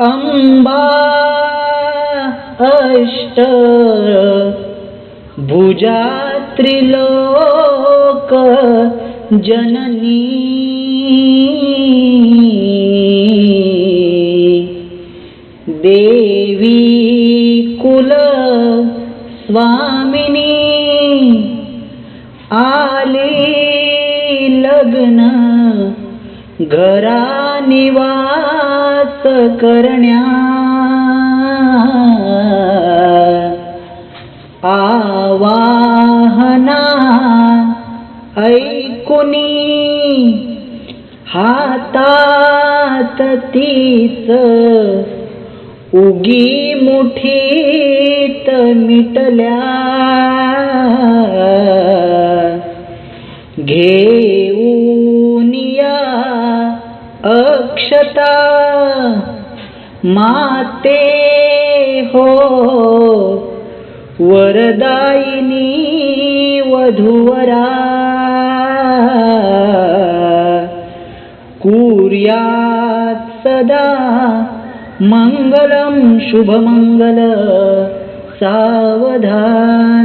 अंबा अष्ट भुजा त्रिलोक जननी। देवी कुल स्वामिनी आली लग्न घरा निवा प्राप्त करण्या. आवाहना ऐकुनी हातात तीच उगी मुठीत मिटल्या. घेऊ अक्षता माते हो। वरदायिनी वधुवरा। कुर्यात् सदा मङ्गलं शुभमङ्गल सावधान।